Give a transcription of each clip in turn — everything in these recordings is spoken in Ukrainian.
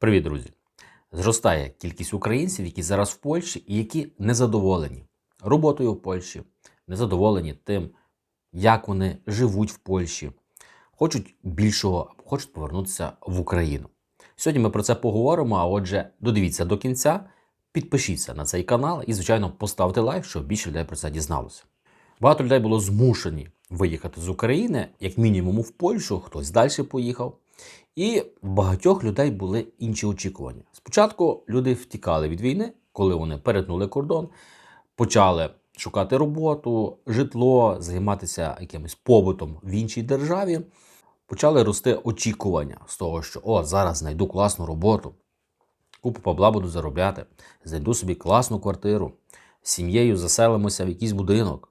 Привіт, друзі! Зростає кількість українців, які зараз в Польщі і які незадоволені роботою в Польщі, незадоволені тим, як вони живуть в Польщі, хочуть більшого, хочуть повернутися в Україну. Сьогодні ми про це поговоримо. А отже, додивіться до кінця, підпишіться на цей канал і, звичайно, поставте лайк, щоб більше людей про це дізналося. Багато людей було змушені виїхати з України, як мінімум в Польщу, хтось далі поїхав. І в багатьох людей були інші очікування. Спочатку люди втікали від війни, коли вони перетнули кордон, почали шукати роботу, житло, займатися якимось побутом в іншій державі. Почали рости очікування з того, що о, зараз знайду класну роботу, купу бабла буду заробляти, знайду собі класну квартиру, з сім'єю заселимося в якийсь будинок,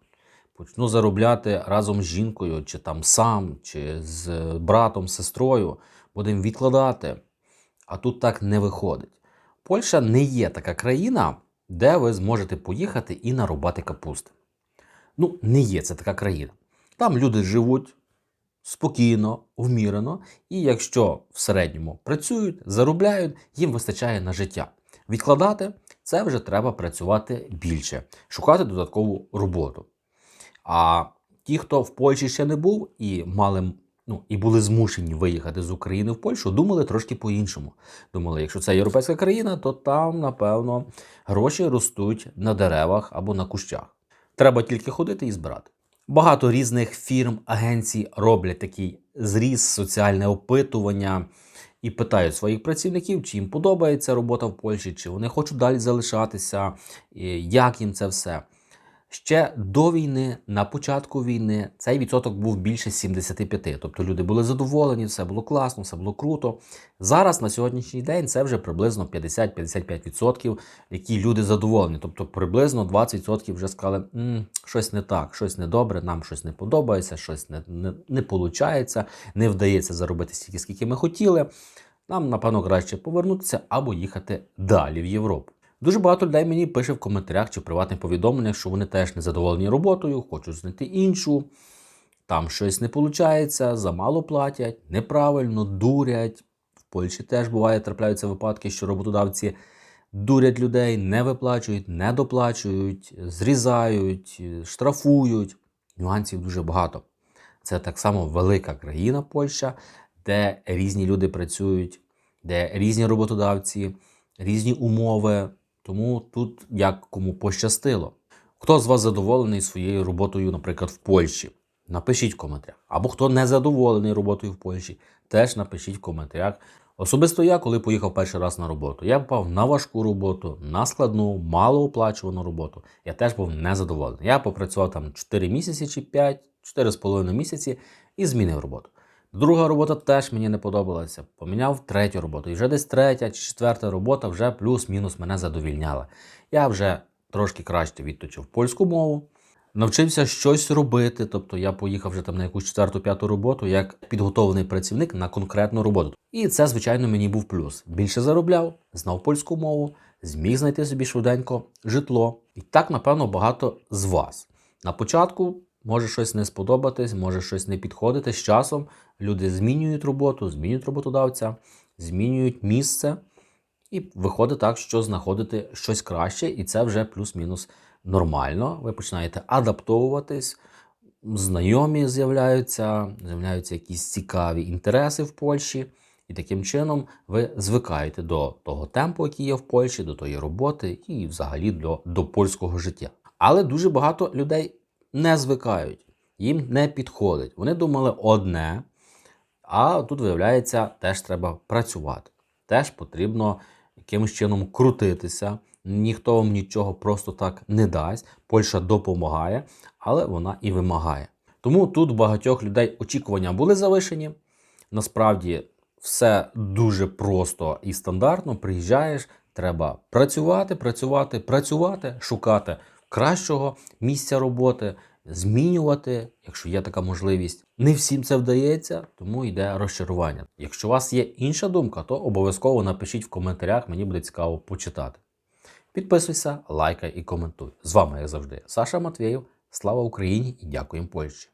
почну заробляти разом з жінкою, чи там сам, чи з братом, сестрою, будемо відкладати. А тут так не виходить. Польща не є така країна, де ви зможете поїхати і нарубати капусти. Ну, не є це така країна. Там люди живуть спокійно, вмірено, і якщо в середньому працюють, заробляють, їм вистачає на життя. Відкладати це вже треба працювати більше, шукати додаткову роботу. А ті, хто в Польщі ще не був і мали ну, і були змушені виїхати з України в Польщу, думали трошки по-іншому. Думали, якщо це європейська країна, то там, напевно, гроші ростуть на деревах або на кущах. Треба тільки ходити і збирати. Багато різних фірм, агенцій роблять такий зріз, соціальне опитування і питають своїх працівників, чи їм подобається робота в Польщі, чи вони хочуть далі залишатися, як їм це все. Ще до війни, на початку війни, цей відсоток був більше 75. Тобто люди були задоволені, все було класно, все було круто. Зараз на сьогоднішній день це вже приблизно 50-55%, які люди задоволені. Тобто приблизно 20% вже сказали, М, щось не так, щось не добре, нам щось не подобається, щось не, не, не виходить, не вдається заробити стільки, скільки ми хотіли. Нам, напевно, краще повернутися або їхати далі в Європу. Дуже багато людей мені пише в коментарях чи в приватних повідомленнях, що вони теж не задоволені роботою, хочуть знайти іншу. Там щось не виходить, замало платять, неправильно, дурять. В Польщі теж буває, трапляються випадки, що роботодавці дурять людей, не виплачують, не доплачують, зрізають, штрафують. Нюансів дуже багато. Це так само велика країна Польща, де різні люди працюють, де різні роботодавці, різні умови. Тому тут як кому пощастило. Хто з вас задоволений своєю роботою, наприклад, в Польщі? Напишіть в коментарях. Або хто не задоволений роботою в Польщі, теж напишіть в коментарях. Особисто я, коли поїхав перший раз на роботу, я попав на важку роботу, на складну, малооплачувану роботу. Я теж був незадоволений. Я попрацював там 4 місяці чи 5, 4,5 місяці і змінив роботу. Друга робота теж мені не подобалася. Поміняв третю роботу. І вже десь третя чи четверта робота вже плюс-мінус мене задовільняла. Я вже трошки краще відточив польську мову, навчився щось робити. Тобто я поїхав вже там на якусь четверту-п'яту роботу як підготовлений працівник на конкретну роботу. І це, звичайно, мені був плюс. Більше заробляв, знав польську мову, зміг знайти собі швиденько житло. І так, напевно, багато з вас. На початку. Може щось не сподобатись, може щось не підходити. З часом люди змінюють роботу, змінюють роботодавця, змінюють місце, і виходить так, що знаходити щось краще, і це вже плюс-мінус нормально. Ви починаєте адаптовуватись, знайомі з'являються, з'являються якісь цікаві інтереси в Польщі. І таким чином ви звикаєте до того темпу, який є в Польщі, до тої роботи і взагалі до, до польського життя. Але дуже багато людей не звикають, їм не підходить. Вони думали одне, а тут, виявляється, теж треба працювати. Теж потрібно якимось чином крутитися. Ніхто вам нічого просто так не дасть. Польща допомагає, але вона і вимагає. Тому тут багатьох людей очікування були завишені. Насправді все дуже просто і стандартно. Приїжджаєш, треба працювати, працювати, працювати, шукати кращого місця роботи, змінювати, якщо є така можливість. Не всім це вдається, тому йде розчарування. Якщо у вас є інша думка, то обов'язково напишіть в коментарях, мені буде цікаво почитати. Підписуйся, лайкай і коментуй. З вами, як завжди, Саша Матвєєв. Слава Україні і дякуємо Польщі!